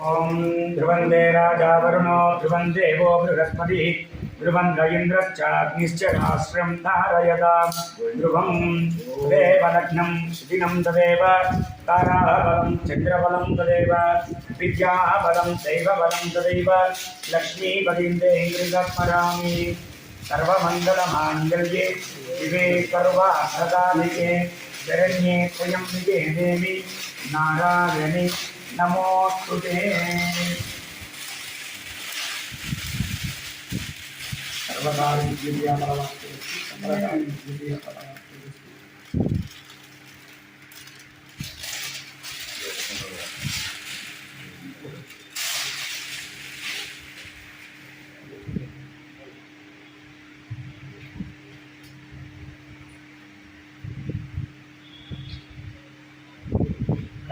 ॐ ध्रुवन्दे राजा वरुणो ध्रुवन् देवो बृहस्पतिः ध्रुवन् इन्द्रश्चाग्निश्च राष्ट्रं धारयतां ध्रुवं तदेव लग्नं शुचिनं तदेव ताराबलं चन्द्रबलं तदेव विद्याबलं दैवबलं तदैव लक्ष्मीपदिन्दे मृगस्मरामि सर्वमङ्गलमाङ्गल्ये शिवे सर्वार्थदानिके शरण्ये त्वयम्बिके देवि नारायणि నమోస్తుతే సర్వకాలి దివ్య బలవంతుడి సర్వకాలి దివ్య బలవంతుడి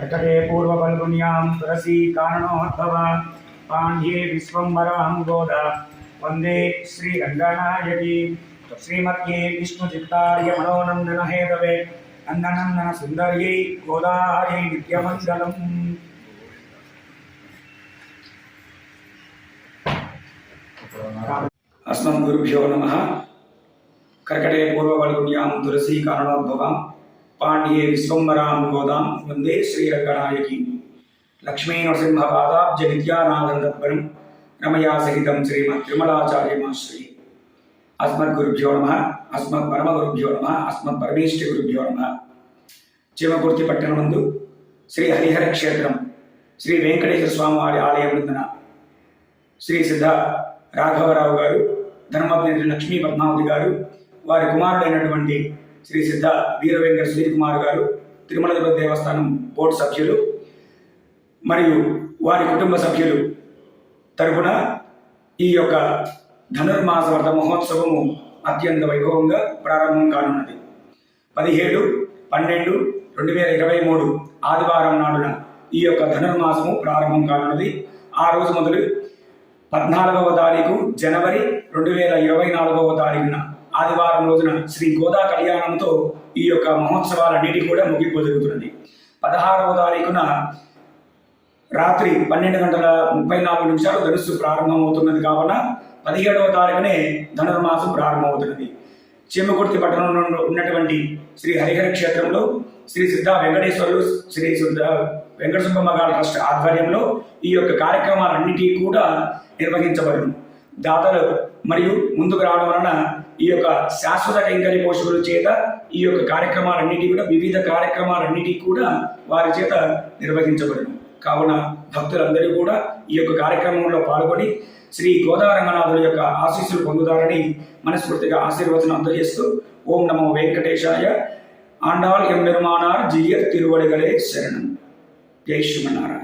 कटके पूर्वफल्गुन्यां तुलसी कारणोद्भव पाण्ड्ये विश्वम्बरां गोदा वन्दे श्रीरङ्गनायकी श्रीमत्ये विष्णुचित्तार्य मनोनन्दनहेतवे नन्दनन्दन सुन्दर्यै गोदायै नित्यमङ्गलम् अस्मद् गुरुभ्यो పాండ్యే విశ్వంబరాం గోదాం వందే శ్రీరంగనాయకి లక్ష్మీనరసింహపాదాబ్జ విద్యానాథం రమయా సహితం శ్రీమత్ అస్మద్ గురుభ్యో నమ అస్మద్ పరమ గురుభ్యో నమ అస్మద్ పరమేశ్వరి గురుభ్యో నమ చీమకుర్తి పట్టణమందు శ్రీ హరిహర క్షేత్రం శ్రీ వెంకటేశ్వర స్వామివారి ఆలయ నందున శ్రీ సిద్ధ రాఘవరావు గారు ధర్మజ్ఞ లక్ష్మీ పద్మావతి గారు వారి కుమారుడైనటువంటి శ్రీ సిద్ధ వీర వెంకట సుధీర్ కుమార్ గారు తిరుమల దేవస్థానం బోర్డు సభ్యులు మరియు వారి కుటుంబ సభ్యులు తరపున ఈ యొక్క ధనుర్మాస వ్రత మహోత్సవము అత్యంత వైభవంగా ప్రారంభం కానున్నది. పదిహేడు పన్నెండు రెండు వేల ఇరవై మూడు ఆదివారం నాడున ఈ యొక్క ధనుర్మాసము ప్రారంభం కానున్నది. ఆ రోజు మొదలు పద్నాలుగవ తారీఖు జనవరి రెండు వేల ఇరవై నాలుగవ తారీఖున ఆదివారం రోజున శ్రీ గోదా కళ్యాణంతో ఈ యొక్క మహోత్సవాలన్నిటి కూడా ముగింపు జరుగుతున్నది పదహారవ తారీఖున రాత్రి పన్నెండు గంటల ముప్పై నాలుగు నిమిషాలు ధనుస్సు ప్రారంభమవుతున్నది కావున పదిహేడవ తారీఖునే ధనుర్మాసం ప్రారంభమవుతున్నది. చీమకుర్తి పట్టణంలో ఉన్నటువంటి శ్రీ హరిహర క్షేత్రంలో శ్రీ సిద్ధ వెంకటేశ్వరులు శ్రీ సిద్ధ వెంకట సుబ్బమ్మ గారి ట్రస్ట్ ఆధ్వర్యంలో ఈ యొక్క కార్యక్రమాలన్నిటి కూడా నిర్వహించబడింది దాతలు మరియు ముందుకు రావడం వలన ఈ యొక్క శాశ్వత కైంకర్య పోషకుల చేత ఈ యొక్క కార్యక్రమాలన్నిటి కూడా వివిధ కార్యక్రమాలన్నిటి కూడా వారి చేత నిర్వహించబడును. కావున భక్తులందరూ కూడా ఈ యొక్క కార్యక్రమంలో పాల్గొని శ్రీ గోదారంగనాథుల యొక్క ఆశీస్సులు పొందుతారని మనస్ఫూర్తిగా ఆశీర్వచనం అందజేస్తూ ఓం నమో వెంకటేశాయ. ఆండాల్ ఎం నిర్మాణార్ జియర్ తిరువడిగలే శరణం. జై శ్రీమన్నారాయణ.